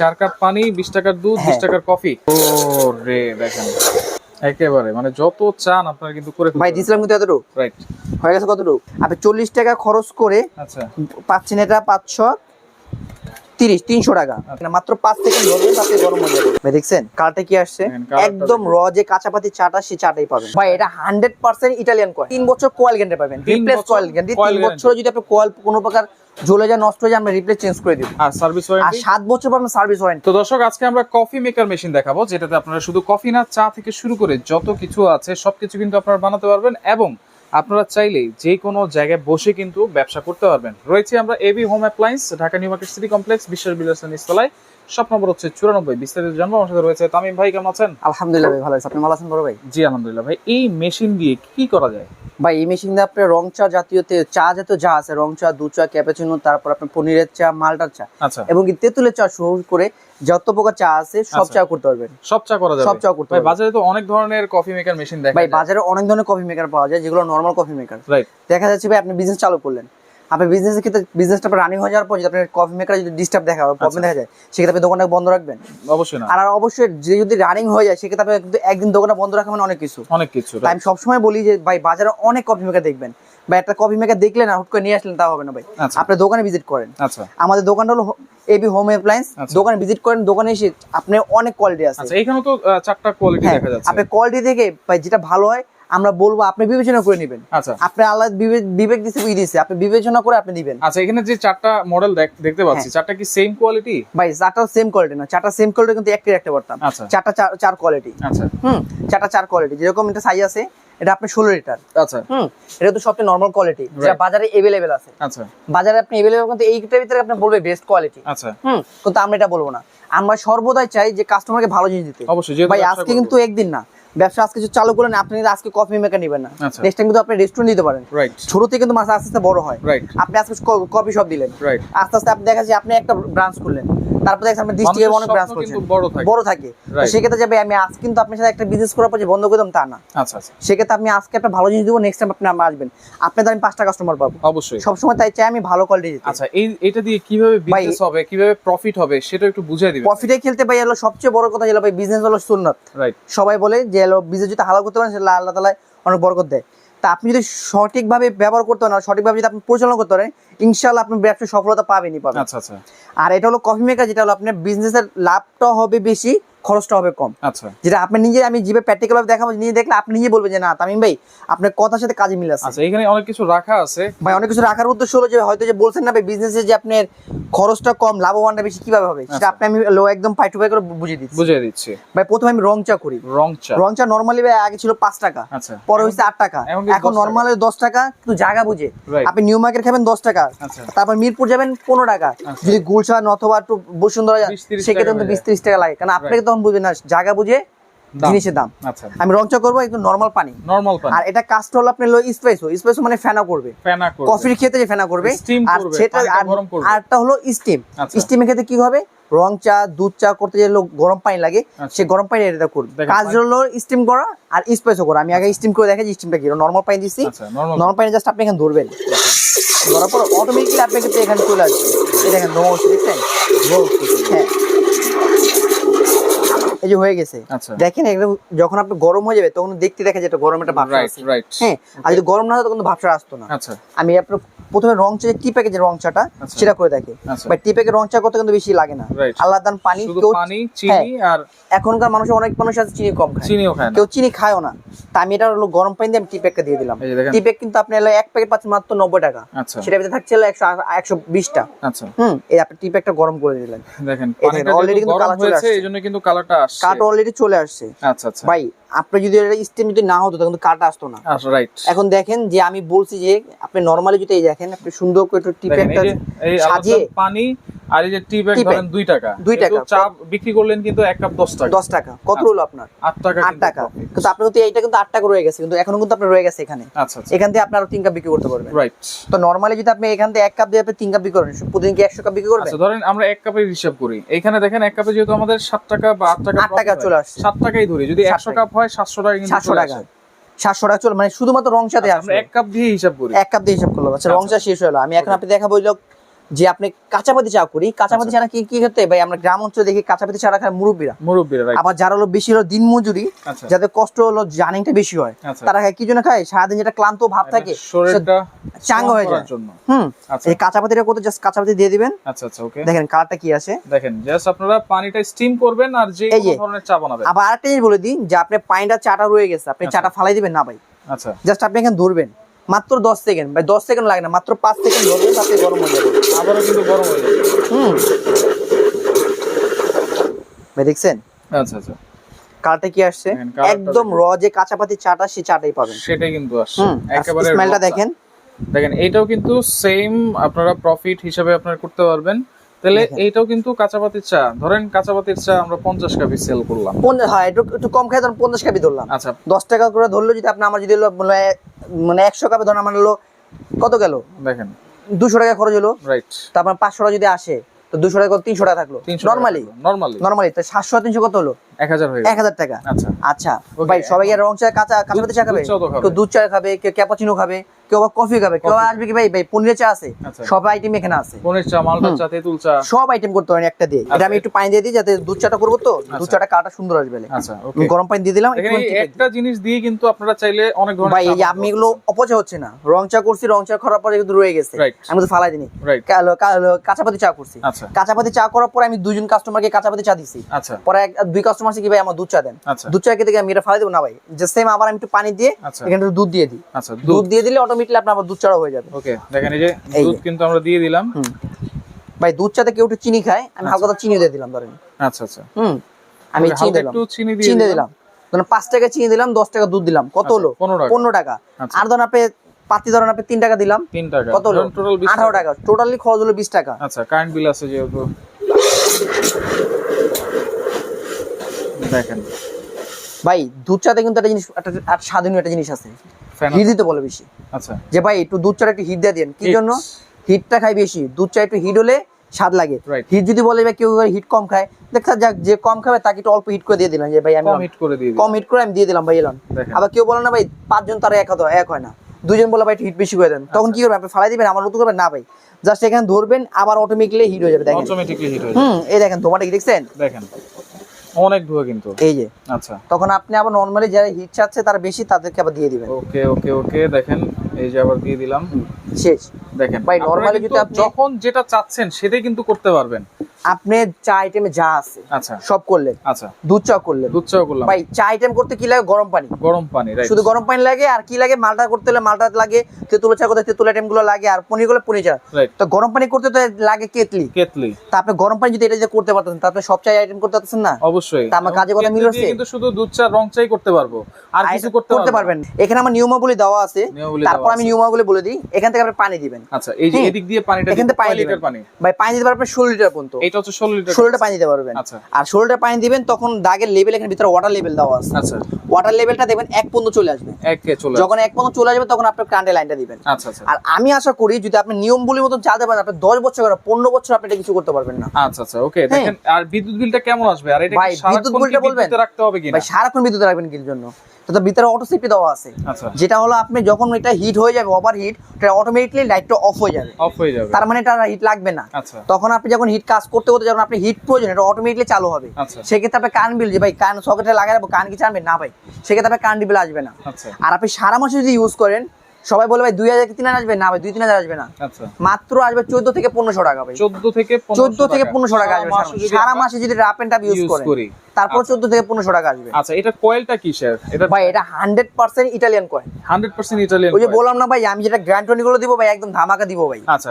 চার কাপ পানি বিশ টাকার দুধ বিশ হ্যাঁ। টাকার কফি। ও রে দেখেন। একেবারে মানে যত চান আপনারা কিন্তু করে ভাই দিছিলাম কিন্তু এতটুকু। রাইট হয়ে গেছে কতটুকু? আপনি চল্লিশ টাকা খরচ করে আচ্ছা। পাচ্ছেন এটা পাঁচশো তিরিশ তিনশো টাকা। মানে মাত্র পাঁচ সেকেন্ড ধরবেন তাতে গরম হয়ে যাবে। ভাই দেখছেন? কালারটা কি আসছে? একদম র যে কাঁচাপাতি চাটা সে চাটাই পাবেন। ভাই এটা হান্ড্রেড পার্সেন্ট ইটালিয়ান কয়েল তিন বছর কোয়াল গ্যান্ডে পাবেন। রিপ্লেস কোয়াল গ্যান্ডি তিন। বছর যদি আপনি কোয়াল কোনো প্রকার জ্বলে যায় নষ্ট হয়ে যায় আমরা রিপ্লেস চেঞ্জ করে দিব। আর সার্ভিস আর ওয়ারেন্টি সাত বছর পর সার্ভিস ওয়ারেন্টি তো দর্শক আজকে আমরা কফি মেকার মেশিন দেখাবো যেটাতে আপনারা শুধু কফি না চা থেকে শুরু করে যত কিছু আছে সবকিছু কিন্তু আপনারা বানাতে পারবেন এবং আপনারা চাইলেই যে কোনো জায়গায় বসে কিন্তু ব্যবসা করতে পারবেন। রয়েছে আমরা AB home appliance Dhaka new market city complex বিশ্বের বিলাসন ইস্তলায় শপ নম্বর হচ্ছে চুরানব্বই। বিস্তারিত জানব। আমার সাথে রয়েছে তামিম ভাই কেমন আছেন? আলহামদুলিল্লাহ ভাই ভালো আছে। আপনি ভালো আছেন বড় ভাই? জি আলহামদুলিল্লাহ ভাই। এই মেশিন দিয়ে কি করা যায়? ভাই এই মেশিন দিয়ে আপনি রং চা জাতীয় চা জাতীয় যা আছে রং চা দুধ চা ক্যাপাচিনো তারপর আপনার পনিরের চা মালটার চা। আচ্ছা। এবং কি তেঁতুলের চা শুরু করে যত প্রকার চা আছে সব আচ্ছা। চা করতে পারবেন। সব চা করা যাবে? সব চা করতে ভাই বাজারে তো অনেক ধরনের কফি মেকার মেশিন দেখা ভাই বাজারে অনেক ধরনের কফি মেকার পাওয়া যায় যেগুলো নর্মাল কফি মেকার রাইট দেখা যাচ্ছে ভাই আপনি বিজনেস চালু করলেন। আপনি বিজনেসের ক্ষেত্রে বিজনেসটা রানিং হয়ে যাওয়ার পর যদি আপনার কফি মেকার যদি ডিস্টার্ব দেখা হয় প্রবলেম আচ্ছা। দেখা যায় সেক্ষেত্রে আপনি দোকানটা বন্ধ রাখবেন। অবশ্যই না। আর অবশ্যই যে যদি রানিং হয়ে যায় সেক্ষেত্রে আপনি কিন্তু একদিন দোকানটা বন্ধ রাখা মানে অনেক কিছু। অনেক কিছু তাই আমি সবসময় বলি যে ভাই বাজারে অনেক কফি মেকার দেখবেন। বা একটা কফি মেকার দেখলেন আর হুট করে নিয়ে আসলেন তা হবে না ভাই। আচ্ছা। আপনি দোকানে ভিজিট করেন। আচ্ছা। আমাদের দোকানটা হলো এবি হোম অ্যাপ্লায়েন্স। দোকানে ভিজিট করেন দোকানে এসে আপনি অনেক কোয়ালিটি আছে। আচ্ছা এখানে তো চারটা কোয়ালিটি হ্যাঁ, দেখা যাচ্ছে। আপনি কোয়ালিটি থেকে ভাই যেটা ভালো হয় আমরা বলব আপনি বিবেচনা করে নেবেন। আচ্ছা। আপনি আল্লাহ বিবেক দিচ্ছে ই দিচ্ছে আপনি বিবেচনা করে আপনি দিবেন। আচ্ছা এখানে যে চারটা মডেল দেখতে পাচ্ছি হ্যাঁ। চারটা কি সেম কোয়ালিটি ভাই চারটা সেম কোয়ালিটি না। চারটা সেম কোয়ালিটি কিন্তু রাখতে পারতাম আচ্ছা। চারটা চার- কোয়ালিটি আচ্ছা। হুম চারটা চার কোয়ালিটি যেরকম এটা সাইজ আছে এটা আপনি ষোলো লিটার। আচ্ছা। হুম এটা তো সবচেয়ে নর্মাল কোয়ালিটি যা বাজারে এভেলেবেল আছে। আচ্ছা। বাজারে আপনি এভেলেবেল কিন্তু এইটার ভিতরে আপনি বলবে বেস্ট কোয়ালিটি আচ্ছা। হুম কিন্তু আমরা এটা বলব না। আমরা সর্বদাই চাই যে কাস্টমারকে ভালো জিনিস দিতে। অবশ্যই ভাই আজকে কিন্তু একদিন না। ব্যবসা আজকে কিছু চালু করলেন আপনি আজকে কফি মেকার নেবেন না। আচ্ছা। নেক্সট টাইম কিন্তু আপনি রেস্টুরেন্ট দিতে পারেন। ছোট থেকে কিন্তু মাছ আস্তে আস্তে বড় হয়। আপনি আজকে কফি শপ দিলেন। আস্তে আস্তে আপনি দেখা যাচ্ছে আপনি একটা ব্রাঞ্চ খুললেন। তারপর দেখছেন আপনি ডিস্ট্রিক্টে অনেক ব্রাঞ্চ করছেন। বড় থাকে। তো. সেক্ষেত্রে যাবে আমি আজ কিন্তু আপনার সাথে একটা বিজনেস করার পর যে বন্ধ করে দিলাম তা না। আচ্ছা আচ্ছা। সেক্ষেত্রে আপনি আজকে একটা ভালো জিনিস দিব নেক্সট টাইম আপনি আমার আসবেন। আপনাদের আমি পাঁচটা কাস্টমার পাবো। অবশ্যই। সবসময় তাই চাই আমি ভালো কোয়ালিটি দিতে। আচ্ছা এই এটা দিয়ে কীভাবে বিজনেস হবে কীভাবে প্রফিট হবে সেটা একটু বুঝিয়ে দিবেন। প্রফিটে খেলতে ভাই হলো সবচেয়ে বড় কথা হলো ভাই বিজনেস হলো সুন্নত। রাইট সবাই বলে যে হলো বিজনেস যদি হালাল করতে পারেন সেটা আল্লাহ তালায় অনেক বরকত দেয়। তা আপনি যদি সঠিকভাবে ব্যবহার করতে পারেন আর সঠিকভাবে যদি আপনি পরিচালনা করতে পারেন ইনশাল্লাহ আপনি ব্যবসায় সফলতা পাবেনই পাবেন। আচ্ছা আচ্ছা। আর এটা হলো কফি মেকার যেটা হলো আপনার বিজনেসের লাভটা হবে বেশি খরচটা হবে কম। আচ্ছা। যেটা আপনি নিজে আমি জিভে প্র্যাকটিক্যাল ভাবে দেখাবো নিজে দেখলে আপনি নিজে বলবেন যে না তামিম ভাই আপনার কথার সাথে কাজে মিল আছে। আচ্ছা এখানে অনেক কিছু রাখা আছে। ভাই অনেক কিছু রাখার উদ্দেশ্য হলো যে হয়তো যে বলছেন না ভাই বিজনেসে যে আপনার খরচটা কম লাভবানটা বেশি কীভাবে হবে? সেটা আচ্ছা। আপনি আমি লো একদম পাই টু পাই করে বুঝিয়ে দিচ্ছি। বুঝিয়ে দিচ্ছি। ভাই প্রথমে আমি রং চা করি। রং চা। রং চা নর্মালি ভাই আগে ছিল পাঁচ টাকা আচ্ছা। পরে হয়েছে আট টাকা। এখন এখন 10 টাকা। দশ টাকা কিন্তু জায়গা বুঝে। আপনি নিউ মার্কেট খাবেন দশ টাকা। আচ্ছা। তারপর মিরপুর যাবেন পনেরো টাকা। আচ্ছা। যদি গুলশান অথবা একটু বসুন্ধরা যান 20 30 সেক্ষেত্রে টাকা কিন্তু বিশ ত্রিশ টাকা লাগে। কারণ আপনাকে. তখন না জায়গা বুঝে জিনিসের দাম। আচ্ছা। আমি রং চা করব একটু নর্মাল পানি। নরমাল পানি। আর এটা কাজটা হলো আপনার স্পেসো স্পেসো মানে ফেনা করবে। ফেনা করবে। কফির যে ফেনা করবে আর সেটা। আরটা হলো স্টিম আচ্ছা। স্টিমের ক্ষেত্রে কি হবে? রং চা দুধ চা করতে যে লোক গরম পানি লাগে আচ্ছা। সে গরম পানি এটা করবে। কাজ হলো স্টিম করা আর স্পেসও করা। আমি আগে স্টিম করে দেখেছি স্টিমটা কি? নর্মাল পানি দিচ্ছি। আচ্ছা নর্মাল পানি জাস্ট আপনি এখানে ধরবেন। ধরার পর অটোমেটিকলি আপনি কিন্তু এখানে চলে আসবে। দেখেন নমস দেখছেন? হ্যাঁ। এই যে হয়ে গেছে। আচ্ছা। দেখেন যখন আপনি গরম হয়ে যাবে তখন দেখতে দেখা যায় এটা গরম একটা ভাবসা আছে হ্যাঁ আর যদি গরম না হতো তখন ভাবসা আসতো না। আচ্ছা। আমি আপনার প্রথমে রং চা টি প্যাকেজের রং চাটা আচ্ছা। সেটা করে দেখি। বাট টি প্যাকের রং চা করতে কিন্তু বেশি লাগে না। আল্লাহ দান পানি কেউ পানি চিনি আর এখনকার মানুষ অনেক মানুষ আছে চিনি কম খায়। চিনিও খায় কেউ চিনি খায়ও না। তা আমি এটা হলো গরম পানি দিয়ে আমি টি প্যাকটা দিয়ে দিলাম। টি প্যাক কিন্তু আপনি এক প্যাকেট পাচ্ছেন মাত্র নব্বই টাকা। সেটার ভিতরে থাকছে একশো একশো বিশটা। আচ্ছা। হুম এই আপনি টি প্যাকটা গরম করে দিলেন। দেখেন দেখেন, already কিন্তু colour চলে আসছে। এই জন্য কিন্তু কালারটা আসছে। কাঠ অলরেডি চলে আসছে। আচ্ছা আচ্ছা। ভাই আপনি যদি এটা স্টিম যদি না হতো তখন কাঠ আসতো না। আচ্ছা রাইট এখন দেখেন যে আমি বলছি যে আপনি নর্মালি যদি এই দেখেন আপনি সুন্দর করে একটু টি দেখেন এই প্যাকটা যে এই সাজিয়ে পানি আর এই যে টি ব্যাগ ধরেন 2 টাকা। দুই কিন্তু টাকা। চা বিক্রি করলেন কিন্তু এক কাপ 10 টাকা। দশ টাকা। কত আচ্ছা। হলো আপনার? 8 টাকা আট কিন্তু টাকা। কিন্তু কিন্তু এইটা কিন্তু আট টাকা রয়ে গেছে কিন্তু এখনও কিন্তু আপনার রয়ে গেছে এখানে। আচ্ছা আচ্ছা। এখান থেকে আপনি আরও তিন কাপ বিক্রি করতে পারবেন। রাইট তো নর্মালি যদি আপনি এখান থেকে এক কাপ দিয়ে আপনি তিন কাপ বিক্রি করেন প্রতিদিন কি একশো কাপ বিক্রি করবেন? আচ্ছা ধরেন আমরা এক কাপের হিসাব করি। এইখানে দেখেন এক কাপে যেহেতু আমাদের 7 টাকা বা 8 টাকা টাকা চলে আসছে। 7 টাকাই ধরি। যদি 7 100 কাপ হয় 700 টাকা সাতশো টাকা। সাতশো টাকা চলে মানে শুধুমাত্র রং সাথে আচ্ছা, আসবে এক কাপ দিয়ে হিসাব করি। এক কাপ দিয়ে হিসাব করলাম। আচ্ছা রং চা শেষ হলো। আমি এখন আপনি দেখাবো যে আপনি কাঁচাপাতি চা করি কাঁচাপাতি চাটা কি কি করতে ভাই আমরা গ্রাম অঞ্চলে দেখি কাঁচাপাতি চাটা খায় মুরব্বীরা। মুরব্বীরা আবার যারা হলো বেশি হলো দিন মজুরি আচ্ছা। যাদের কষ্ট হলো জার্নিংটা বেশি হয় আচ্ছা। তারা খায় কি জন্য খায়? সারাদিন যেটা ক্লান্ত ভাব থাকে চাঙ্গা হয়ে যায়। জন্য। হুম আচ্ছা। এই কাঁচাপাতিটা করতে জাস্ট কাঁচাপাতি দিয়ে দিবেন। আচ্ছা আচ্ছা ওকে দেখেন কালারটা কি আছে? দেখেন জাস্ট আপনারা পানিটা স্টিম করবেন আর যে। কোনো ধরনের চা বানাবেন। আবার আরেকটা জিনিস বলে দিই যে আপনি পানিটা চাটা রয়ে গেছে আপনি আচ্ছা। চাটা ফালাই দিবেন না ভাই। আচ্ছা। জাস্ট আপনি এখানে ধরবেন। মাত্র দশ সেকেন্ড ভাই দশ সেকেন্ড লাগে না মাত্র পাঁচ সেকেন্ড ধরবেন তাতে গরম হয়ে যাবে। আবারও কিন্তু গরম হয়ে যাবে। হুম। ভাই দেখছেন? আচ্ছা আচ্ছা। কালারটা কি আসছে? কালারটা একদম র যে কাঁচাপাতি চাটা সে চাটাই পাবেন। সেটাই কিন্তু আসছে। একেবারে স্মেলটা দেখেন। দেখেন এইটাও কিন্তু সেম আপনারা প্রফিট হিসাবে আপনার করতে পারবেন। তাহলে এইটাও কিন্তু কাঁচাপাতির চা। ধরেন কাঁচাপাতির চা আমরা পঞ্চাশ কাপি সেল করলাম। হ্যাঁ হয় একটু একটু কম খাই ধরুন পঞ্চাশ কাপি ধরলাম। আচ্ছা। দশ টাকা করে ধরলে যদি আপনি আমার যদি হলো মানে মানে একশো কাপে ধরেন আমার হলো কত গেল? দেখেন। দুশো টাকা খরচ হলো। রাইট তারপর পাঁচশো টাকা যদি আসে তো দুশো টাকা করে তিনশো টাকা থাকল। নর্মালি নর্মালি নর্মালি তো সাতশো তিনশো কত হলো? টাকা। আচ্ছা। আচ্ছা। ভাই সবাই আর রং চা কাঁচা কাঁচাপাতি চা খাবে? চাও তো খাবে। কেউ দুধ চা খাবে কেউ ক্যাপাচিনো খাবে কেউ আবার কফি খাবে কেউ আসবে কি ভাই? ভাই পনিরের চা আছে। সব আইটেম এখানে আছে। পনির চা মালটা চা তেঁতুল চা। সব আইটেম করতে পারেন একটা দিয়ে। এটা আমি একটু পানি দিয়ে দিই যাতে দুধ চাটা করব তো। দুধ চাটা কাটা সুন্দর আসবে আচ্ছা গরম পানি দিয়ে দিলাম একটা জিনিস দিয়ে কিন্তু আপনারা চাইলে অনেক ধরনের ভাই এই আমি এগুলো অপচয় হচ্ছে না। রং চা করছি রং চা করার পরে কিন্তু রয়ে গেছে। আমি তো ফালাই দিনি কালো- কাঁচাপাতি চা করছি। আচ্ছা। কাঁচাপাতি চা করার পরে আমি কাস্টমারকে কাঁচাপাতি চা দিছি। পরে এক- দুই কাস্টমার কি ভাই আমার দুধ চা দেন? আচ্ছা। দুধ চা খেতে গিয়ে আমি এটা ফালাই দেবো? না ভাই যে সেম আবার আমি একটু পানি দিয়ে আচ্ছা। এখানে দুধ দিয়ে দিই। আচ্ছা দুধ দিয়ে দিলে অটোমেটিকলি আপনার আবার দুধ চাড়া হয়ে যাবে। ওকে দেখেন এই যে দুধ কিন্তু আমরা দিয়ে দিলাম। ভাই দুধ চাতে কেউ একটু চিনি খায় আমি হালকা চিনি দিয়ে দিলাম ধরেন। আচ্ছা আচ্ছা। হুম। আমি চিনি দিলাম। একটু চিনি দিয়ে চিনি দিলাম। ধরেন পাঁচ টাকা চিনি দিলাম দশ টাকা দুধ দিলাম। কত হলো? 15 টাকা। পনেরো টাকা। আর ধরেন আপনি পাতি ধরেন আপনি তিন টাকা দিলাম। তিন টাকা। কত হলো? আঠারো টাকা। টোটালি খরচ হলো বিশ টাকা। আচ্ছা কারেন্ট বিল আছে যেহেতু। দেখেন। ভাই দুধ চাতে কিন্তু একটা জিনিস একটা স্বাধীন একটা জিনিস আছে। হিট দিতে বলে বেশি। আচ্ছা। যে ভাই একটু দুধ চাটা একটু হিট দিয়ে দেন। কি জন্য? হিটটা খাই বেশি। দুধ চা একটু হিট হলে স্বাদ লাগে। হিট যদি বলে ভাই কেউ হিট কম খায় দেখা যাক যে কম খাবে তাকে একটু অল্প হিট করে দিয়ে দিলাম যে ভাই আমি কম হিট করে দিয়ে কম হিট করে আমি দিয়ে দিলাম ভাই এলাম। আবার কেউ বলে না ভাই পাঁচজন তারা এক হতো এক হয় না। দুজন বলে ভাই হিট বেশি করে দেন। তখন আচ্ছা। কি করবেন? আপনি ফালাই দিবেন? আমার নতুন করবেন? না ভাই। জাস্ট এখানে ধরবেন আবার অটোমেটিকলি হিট হয়ে যাবে দেখেন। অটোমেটিকলি হিট হয়ে যাবে হুম এই দেখেন তোমাটা কি দেখছেন? দেখেন। অনেক ধোয়া কিন্তু। এই যে। আচ্ছা। তখন আপনি আবার নর্মালি যারা হিট চাচ্ছে তারা বেশি তাদেরকে আবার দিয়ে দিবেন। ওকে ওকে ওকে দেখেন এই যে আবার দিয়ে দিলাম। শেষ। দেখেন ভাই, কিন্তু যদি আপনি- যখন যেটা চাচ্ছেন সেটাই কিন্তু করতে পারবেন। আপনি চা আইটেমে যা আছে আচ্ছা। সব করলেন। আচ্ছা। দুধ চা করলেন। দুধ চাও করলাম। ভাই চা আইটেম করতে কি লাগে? গরম পানি। গরম পানি রাইট শুধু গরম পানি লাগে আর কি লাগে? মালটা করতে হলে মালটা লাগে তেঁতুল চা করতে তেঁতুল আইটেমগুলো লাগে আর পনিরগুলো পনির চা। তো গরম পানি করতে তো লাগে কেতলি কেতলি তা আপনি গরম পানি যদি এটা যে করতে পারতেন তা আপনি সব চাই আইটেম করতে পারতেন না? অবশ্যই। তা আমার কাজে কথা মিল হচ্ছে? কিন্তু শুধু দুধ চা রং চাই করতে পারব। আর কিছু করতে করতে পারবেন। এখানে আমার নিয়মাবলী দেওয়া আছে। তারপর আমি। নিয়মাবলী বলে দিই। এখান থেকে আপনি পানি দিবেন। আচ্ছা এই যে এদিক দিয়ে পানিটা এখান থেকে পানি লিটার পানি? ভাই পানি দিতে পারবেন ষোলো লিটার পর্যন্ত। এটা হচ্ছে ষোলো লিটার ষোলোটা পানি দিতে পারবেন। আচ্ছা। আর পানি দিবেন তখন দাগের লেভেল এখানে ভিতরে ওয়াটার লেভেল দেওয়া আছে। আচ্ছা। ওয়াটার লেভেলটা দেখবেন এক পর্যন্ত চলে আসবে। এক চলে যখন এক পর্যন্ত চলে আসবে তখন কারেন্টের লাইনটা দিবেন। আচ্ছা আচ্ছা। আর আমি আশা করি যদি আপনি নিয়ম বলির মতন চালাতে পারেন আপনি দশ বছর করে পনেরো বছর আপনি এটা কিছু করতে পারবেন না। আচ্ছা আচ্ছা ওকে দেখেন আর বিদ্যুৎ বিলটা কেমন আসবে? আর এটা কি সারাক্ষণ বিদ্যুৎ রাখতে হবে কিনা? ভাই সারাক্ষণ বিদ্যুৎ রাখবেন কি জন্য? তো ভিতরে অটো সেফটি দেওয়া আছে। আচ্ছা। যেটা হলো আপনি যখন এটা হিট হয়ে যাবে ওভার হিট এটা অটোমেটিকলি লাইটটা অফ হয়ে যাবে। অফ হয়ে যাবে। তার মানে এটা হিট লাগবে না। আচ্ছা। তখন আপনি যখন হিট কাজ করতে করতে যখন আপনি হিট প্রয়োজন এটা অটোমেটিকলি চালু হবে। আচ্ছা। সেক্ষেত্রে আপনি কান বিল যে ভাই কান সকেটে লাগাই রাখব কান কি চানবেন না ভাই। সেক্ষেত্রে আপনার কান বিল আসবে না। আর আপনি সারা মাসে যদি ইউজ করেন সবাই বলে ভাই দুই হাজার তিন হাজার আসবে? না ভাই দুই তিন হাজার আসবে না। আচ্ছা। মাত্র আসবে চোদ্দ থেকে পনেরোশো টাকা ভাই। 14 থেকে চোদ্দ থেকে পনেরোশো টাকা আসবে সারা মাসে। যদি রাপ এন্ড টাপ ইউজ করি। তারপর আচ্ছা। চোদ্দ থেকে পনেরোশো টাকা আসবে। আচ্ছা এটা কয়েলটা কিসের? এটা ভাই এটা hundred percent Italian coin 100% Italian ওই যে বললাম না ভাই আমি যেটা গ্র্যান্ডগুলো দিব ভাই একদম ধামাকা দিব ভাই। আচ্ছা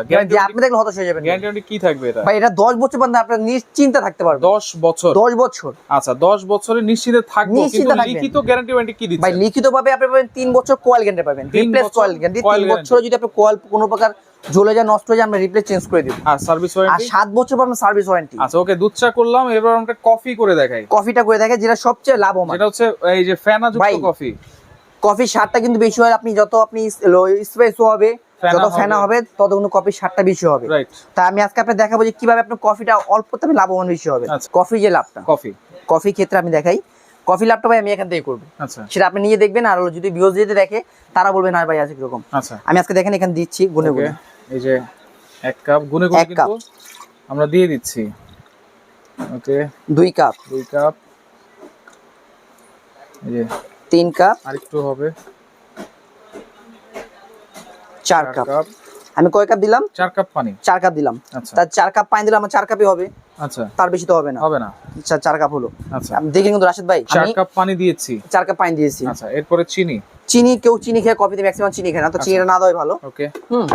আপনি দেখলে হতাশ হয়ে যাবেন। গ্যারান্টি কি থাকবে এটা? ভাই এটা দশ বছর পর্যন্ত আপনার নিশ্চিন্তে থাকতে পারবেন। 10 বছর। দশ বছর। আচ্ছা 10 বছরে নিশ্চিন্তে থাকব কিন্তু লিখিত গ্যারান্টি ওয়ারেন্টি কি ভাই লিখিত ভাবে আপনি পাবেন তিন বছর কোয়াল গ্যারান্টি পাবেন। রিপ্লেস কোয়াল গ্যারান্টি তিন। বছর যদি আপনি কোয়াল কোনো প্রকার জ্বলে যায় নষ্ট হয়ে যায় আমরা রিপ্লেস চেঞ্জ করে দিব। আর সার্ভিস আর ওয়ারেন্টি সাত বছর পাবেন সার্ভিস ওয়ারেন্টি আচ্ছা ওকে দুধ চা করলাম এবার আমরা কফি করে দেখাই। কফিটা করে দেখে যেটা সবচেয়ে লাভবান। যেটা হচ্ছে এই যে ফেনা যুক্ত কফি কফির স্বাদটা কিন্তু বেশি হয় আপনি যত আপনি স্পেসও হবে যত। ফেনা হবে তত কিন্তু কফির স্বাদটা বেশি হবে। রাইট তা আমি আজকে আপনাকে দেখাবো যে কীভাবে আপনার কফিটা অল্প দামে লাভবান বেশি হবে। আচ্ছা। কফি যে লাভটা। কফি কফি ক্ষেত্রে আমি দেখাই কফি ভাই আমি এখান থেকে করব। আচ্ছা। সেটা আপনি নিজে দেখবেন আর যদি ভিউজ যদি দেখে তারা বলবেন আর ভাই আছে কীরকম আচ্ছা। আমি আজকে দেখেন এখানে দিচ্ছি গুনে গুনে। এই যে এক কাপ গুনে গুনে এক কাপ। কিন্তু আমরা দিয়ে দিচ্ছি। ওকে। দুই কাপ। দুই কাপ। এই যে। তিন কাপ। আরেকটু হবে। চার কাপ। আমি কয় কাপ দিলাম? চার কাপ পানি। চার কাপ দিলাম। আচ্ছা। তার চার কাপ পানি দিলে আমার চার কাপই হবে? আচ্ছা। তার বেশি তো হবে না। হবে না। আচ্ছা চার কাপ হলো। আচ্ছা। দেখেন কিন্তু রাশেদ ভাই চার কাপ পানি দিয়েছি। চার কাপ পানি দিয়েছি। আচ্ছা এরপরে চিনি। চিনি কেউ চিনি খেয়ে কফিতে ম্যাক্সিমাম চিনি খায় না তো আচ্ছা। চিনিটা না দেওয়াই ভালো। ওকে। হুম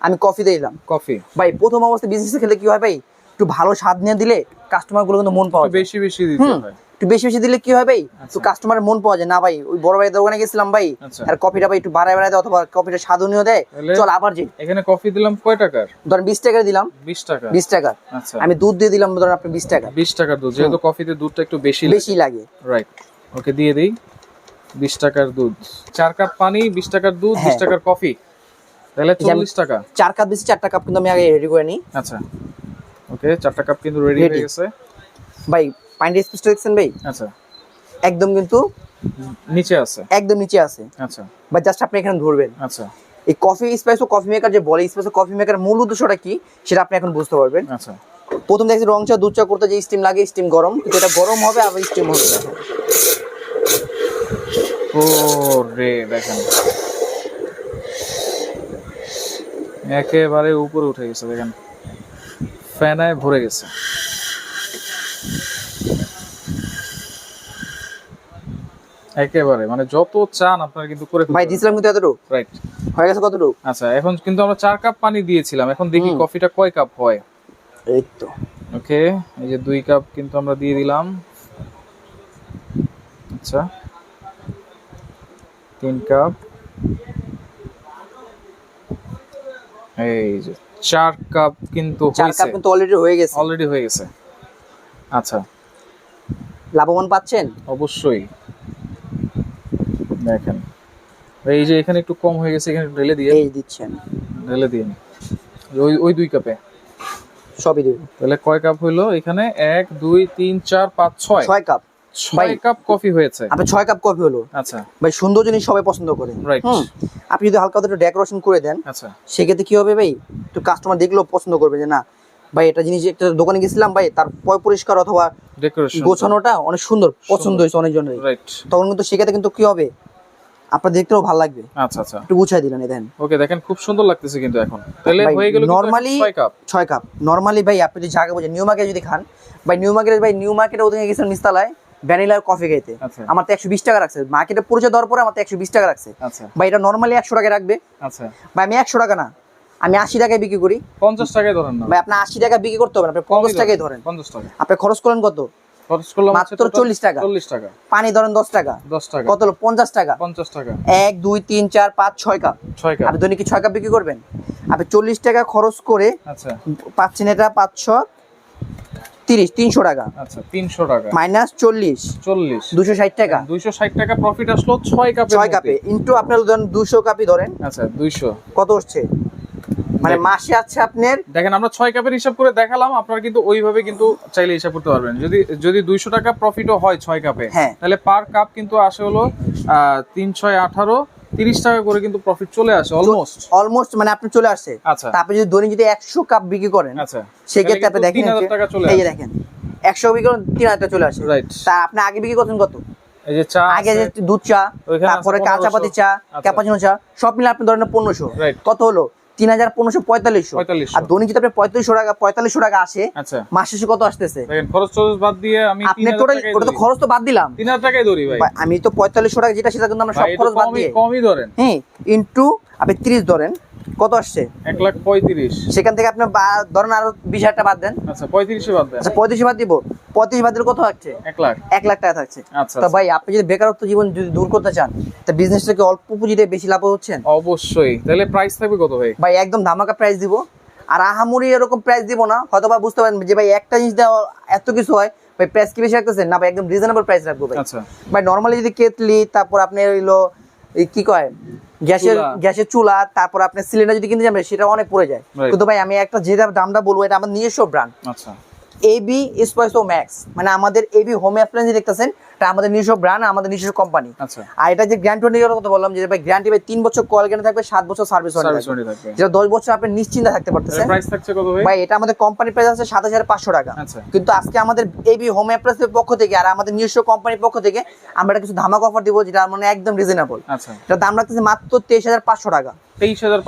আমি কফি দিলাম। কফি। ভাই প্রথম অবস্থায় বিজনেস খেলে কি হয় ভাই? একটু ভালো স্বাদ নিয়ে দিলে কাস্টমারগুলো কিন্তু মন পাওয়া যায়। বেশি বেশি দিতে হয়। একটু বেশি বেশি দিলে কি হয় ভাই? তো আচ্ছা। কাস্টমারের মন পাওয়া যায়। না ভাই ওই বড় ভাইয়ের দোকানে গেছিলাম ভাই আচ্ছা। আর কফিটা ভাই একটু বাড়ায় বাড়ায় দেয় অথবা কফিটা স্বাদনীয় দেয়। চল আবার যে এখানে কফি দিলাম কয় টাকার? ধরেন বিশ টাকা দিলাম। বিশ টাকা। বিশ টাকা। আচ্ছা। আমি দুধ দিয়ে দিলাম ধরেন আপনি বিশ টাকা। বিশ টাকার দুধ যেহেতু কফিতে দুধটা একটু বেশি বেশি লাগে। রাইট ওকে দিয়ে দিই। বিশ টাকার দুধ। চার কাপ পানি বিশ টাকার দুধ বিশ হ্যাঁ। টাকার কফি তাহলে চল্লিশ টাকা। চার কাপ দিচ্ছি চারটা কাপ কিন্তু আমি আগে রেডি করে নিই। আচ্ছা। ওকে চারটা কাপ কিন্তু রেডি. হয়ে গেছে। ভাই পানিটা স্পেসটা দেখছেন ভাই? আচ্ছা। একদম কিন্তু নিচে আছে? একদম নিচে আছে। আচ্ছা। বা জাস্ট আপনি এখানে ধরবেন। আচ্ছা। এই কফি স্পাইস ও কফি মেকার যে বলে স্পাইস ও কফি মেকার মূল উদ্দেশ্যটা কি? সেটা আপনি এখন বুঝতে পারবেন। আচ্ছা। প্রথম দেখছি রং চা দুধ চা করতে যে স্টিম লাগে স্টিম গরম। কিন্তু এটা গরম হবে আবার স্টিম হবে। ও রে দেখেন। একেবারে উপরে উঠে গেছে দেখেন। ফ্যানায় ভরে গেছে। একেবারে মানে যত চান আপনারা কিন্তু করে ভাই দিছিলাম কিন্তু এতটুকু। রাইট হয়ে গেছে কতটুকু? আচ্ছা এখন কিন্তু আমরা চার কাপ পানি দিয়েছিলাম এখন দেখি কফিটা কয় কাপ হয়। এই তো। ওকে এই যে দুই কাপ কিন্তু আমরা দিয়ে দিলাম। আচ্ছা তিন কাপ। এই যে চার কাপ কিন্তু চার হয়েছে। কাপ কিন্তু অলরেডি হয়ে গেছে। অলরেডি হয়ে গেছে। আচ্ছা। লাভবান পাচ্ছেন? অবশ্যই। দেখেন। এই যে এখানে একটু কম হয়ে গেছে এখানে ঢেলে দিয়ে। এই দিচ্ছেন। ঢেলে দিয়ে ওই ওই দুই কাপে? সবই দেবেন তাহলে কয় কাপ হইল? এখানে এক দুই তিন চার পাঁচ ছয়। ছয় কাপ। ছয় কাপ কফি হয়েছে। আপনি ছয় কাপ কফি হলো। আচ্ছা। ভাই সুন্দর জিনিস সবাই পছন্দ করে. হুম। আপনি যদি হালকা একটু ডেকোরেশন করে দেন আচ্ছা। সেক্ষেত্রে কি হবে ভাই? একটু কাস্টমার দেখলেও পছন্দ করবে যে না ভাই এটা জিনিস একটা দোকানে গেছিলাম ভাই তার পয় পরিষ্কার অথবা ডেকোরেশন গোছানোটা অনেক সুন্দর পছন্দ হয়েছে অনেকজনের। রাইট তখন কিন্তু সেক্ষেত্রে কিন্তু কি হবে? আপনার দেখতেও ভালো লাগবে। আচ্ছা আচ্ছা। একটু গুছাই দিলেন ওকে দেখেন খুব সুন্দর লাগতেছে কিন্তু এখন। তাহলে হয়ে গেল normally- ছয় কাপ ছয় কাপ নর্মালি ভাই আপনি যদি জায়গা বোঝেন নিউ মার্কেট যদি খান ভাই নিউ মার্কেটে ভাই নিউ মার্কেটে ওদিকে গেছেন ভ্যানিলার কফি খেতে আচ্ছা। আমার তো একশো বিশ টাকা রাখছে। মার্কেটে পরিচয় দেওয়ার পরে আমার তো একশো বিশ টাকা রাখছে। আচ্ছা। ভাই এটা নর্মালি একশো টাকায় রাখবে। আচ্ছা। ভাই আমি একশো টাকা না আমি আশি টাকায় বিক্রি করি। পঞ্চাশ টাকায় ধরেন না। ভাই আপনার আশি টাকা বিক্রি করতে হবে আপনি পঞ্চাশ টাকায় ধরেন। পঞ্চাশ টাকা আপনি খরচ করলেন কত? খরচ করলাম মাত্র 40 টাকা। চল্লিশ টাকা। পানি ধরেন দশ টাকা। দশ টাকা। কত হলো? পঞ্চাশ টাকা। পঞ্চাশ টাকা। এক দুই তিন চার পাঁচ ছয় কাপ। ছয় কাপ। আপনি দৈনিক কি ছয় কাপ বিক্রি করবেন? আপনি চল্লিশ টাকা খরচ করে আচ্ছা। পাচ্ছেন এটা পাঁচশো তিরিশ তিনশো টাকা। আচ্ছা তিনশো টাকা। মাইনাস চল্লিশ। চল্লিশ। দুশো ষাট টাকা। দুইশো ষাট টাকা প্রফিট আসলো ছয় কাপে ছয় কাপে। ইন্টু আপনার ধরেন দুশো কাপই ধরেন। আচ্ছা দুইশো। কত হচ্ছে? মানে মাসে আছে আপনার দেখেন আমরা ছয় কাপের হিসাব করে দেখালাম আপনারা কিন্তু ওইভাবে কিন্তু চাইলে হিসাব করতে পারবেন। যদি যদি দুইশো টাকা প্রফিটও হয় ছয় কাপে হ্যাঁ। তাহলে পার কাপ কিন্তু আসে হলো তিন ছয় আঠারো তিরিশ টাকা করে কিন্তু প্রফিট চলে আসে অলমোস্ট অলমোস্ট মানে আপনি চলে আসছে আচ্ছা। আপনি যদি দৈনিক যদি একশো কাপ বিক্রি করেন আচ্ছা। সেক্ষেত্রে আপনি দেখেন টাকা চলে এই দেখেন একশো বিক্রি করেন তিন হাজার টাকা চলে আসে। রাইট তা আপনি আগে বিক্রি করছেন কত? এই যে চা আগে দুধ চা তারপরে কাঁচা 1500 পাতি চা আচ্ছা। ক্যাপাচিনো চা সব মিলে আপনি ধরেন পনেরোশো। কত হলো? তিন হাজার পনেরোশো পঁয়তাল্লিশশো। আর দৈনিক যদি আপনি পঁয়তাল্লিশশো টাকা পঁয়তাল্লিশশো টাকা আসে আচ্ছা। মাস শেষে কত আসতেছে? খরচ বাদ দিয়ে আমি আপনি টোটাল ওটা তো পঁয়তাল্লিশ খরচ তো বাদ দিলাম। তিন হাজার টাকাই ধরি ভাই। ভাই, আমি তো পঁয়তাল্লিশশো টাকা যেটা সেটা কিন্তু আমরা সব খরচ বাদ দিয়ে। কমই ধরেন। হ্যাঁ ইন্টু আপনি ত্রিশ ধরেন। কত আসছে? এক লাখ পঁয়ত্রিশ। সেখান থেকে আপনি ধরেন আরও বিশ হাজার বাদ দেন। আচ্ছা পঁয়ত্রিশে বাদ দেন। আচ্ছা পঁয়ত্রিশ বাদ দিব। পঁয়ত্রিশ বাদ দিলে কত থাকছে? এক লাখ। এক লাখ টাকা থাকছে। আচ্ছা তো ভাই আপনি যদি বেকারত্ব জীবন যদি দূর করতে চান তা বিজনেসটাকে অল্প পুঁজিতে বেশি লাভ হচ্ছেন? অবশ্যই। তাহলে প্রাইস থাকবে কত ভাই? ভাই একদম ধামাকা প্রাইস দিব। আর আহামরি এরকম প্রাইস দিব না। হয়তো বা বুঝতে পারেন যে ভাই একটা জিনিস দেওয়া এত কিছু হয় ভাই প্রাইস কি বেশি রাখতেছেন? না ভাই একদম রিজনেবল প্রাইস রাখব ভাই। আচ্ছা। ভাই নর্মালি যদি কেতলি তারপর আপনি হইল এই কি কয়? গ্যাসের গ্যাসের চুলা তারপর আপনার সিলিন্ডার যদি কিনতে যাবেন সেটা অনেক পড়ে যায়. কিন্তু ভাই আমি একটা যেটা দামটা বলব এটা আমার নিজস্ব ব্র্যান্ড আচ্ছা। এবি স্পাইসো ম্যাক্স মানে আমাদের এবি হোম অ্যাপ্লায়েন্স দেখতেছেন এটা আমাদের নিজস্ব ব্র্যান্ড আমাদের নিজস্ব কোম্পানি আচ্ছা। আর এটা যে গ্যারান্টি ওয়ারেন্টির কথা বললাম যে ভাই গ্যারান্টি ভাই তিন বছর কল গ্যারান্টি থাকবে সাত বছর সার্ভিস ওয়ারেন্টি থাকবে। যেটা দশ বছর আপনি নিশ্চিন্তে থাকতে পারতেছেন। প্রাইস থাকছে কত ভাই? ভাই এটা আমাদের কোম্পানি প্রাইস আছে সাত হাজার পাঁচশো টাকা। আচ্ছা। কিন্তু আজকে আমাদের এবি হোম অ্যাপ্লায়েন্সের পক্ষ থেকে আর আমাদের নিজস্ব কোম্পানির পক্ষ থেকে আমরা কিছু ধামাক অফার দিব যেটা মানে একদম রিজনেবল আচ্ছা। এটা দাম রাখতেছে মাত্র তেইশ হাজার পাঁচশো টাকা। তেইশ হাজার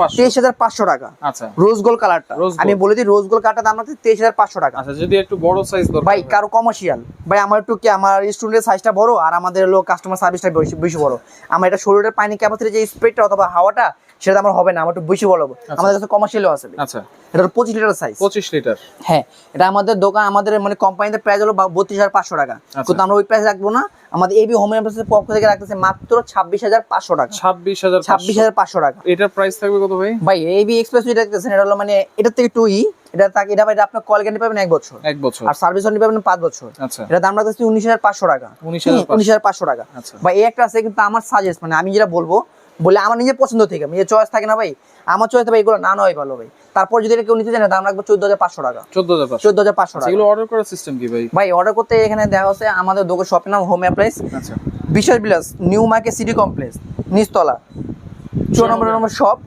পাঁচশো। টাকা। আচ্ছা। রোজ কালারটা আমি বলে দিই রোজ গোল্ড কালারটা দাম রাখতেছে তেইশ হাজার পাঁচশো টাকা। আচ্ছা যদি একটু বড় সাইজ ভাই কারও কমার্শিয়াল ভাই আমার একটু কি আমার স্টুডেন্টের সাইজটা বড় আর আমাদের লোক কাস্টমার সার্ভিসটা বেশি বেশি বড়? আমার এটা শরীরের পানি ক্যাপাসিটি যে স্প্রেডটা অথবা হাওয়াটা সেটা আমার হবে না আমার একটু বেশি বড় হবে। আমাদের কাছে কমার্শিয়ালও আছে। আচ্ছা। এটা পঁচিশ লিটার সাইজ পঁচিশ লিটার হ্যাঁ এটা আমাদের দোকান আমাদের মানে কোম্পানিতে প্রাইস হলো বত্রিশ হাজার পাঁচশো টাকা। আচ্ছা। কিন্তু আমরা ওই প্রাইস রাখব না আমাদের এবি হোম পক্ষ থেকে রাখতেছে মাত্র ছাব্বিশ হাজার পাঁচশো টাকা। ছাব্বিশ হাজার ছাব্বিশ হাজার পাঁচশো টাকা। এটার প্রাইস থাকবে কত ভাই? ভাই এবি এক্সপ্রেস যেটা দেখতেছেন এটা হলো মানে এটার থেকে টু ই এটা তাকে এটা ভাই আপনার কল গ্যারান্টি পাবেন এক বছর। এক বছর। আর সার্ভিস ওয়ারেন্টি পাবেন পাঁচ বছর। আচ্ছা। এটা দাম রাখতেছি উনিশ হাজার পাঁচশো টাকা। 19,500 উনিশ হাজার পাঁচশো টাকা। আচ্ছা। ভাই এই একটা আছে কিন্তু আমার সাজেস্ট মানে আমি যেটা বলব বলে আমার নিজের পছন্দ থেকে নিজের চয়েস থাকে না ভাই। আমার চয়েস ভাই এগুলো না নয় ভালো ভাই। তারপর যদি কেউ নিতে চায় না দাম রাখব চোদ্দ হাজার পাঁচশো টাকা। চোদ্দ হাজার পাঁচশো। চোদ্দ হাজার পাঁচশো টাকা। এগুলো অর্ডার করার সিস্টেম কি ভাই? ভাই অর্ডার করতে এখানে দেখা হচ্ছে আমাদের দোকান শপের নাম হোম অ্যাপ্লায়েন্স আচ্ছা। বিশ্বাস বিলাস নিউ মার্কেট সিটি কমপ্লেক্স নিচতলা। চৌ নম্বর নম্বর। শপ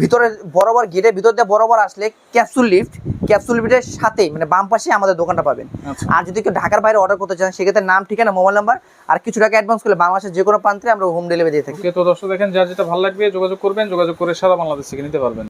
ভিতরে বরাবর গেটের ভিতর দিয়ে বরাবর আসলে ক্যাপসুল লিফট ক্যাপসুল বিটের সাথে মানে বাম পাশে আমাদের দোকানটা পাবেন। আচ্ছা। আর যদি কেউ ঢাকার বাইরে অর্ডার করতে চান সেক্ষেত্রে নাম ঠিকানা মোবাইল নাম্বার আর কিছু টাকা অ্যাডভান্স করলে বাংলাদেশের যে কোনো প্রান্তে আমরা হোম ডেলিভারি দিয়ে থাকি। তো দর্শক দেখেন যার যেটা ভালো লাগবে যোগাযোগ করবেন যোগাযোগ করে সারা বাংলাদেশ থেকে নিতে পারবেন।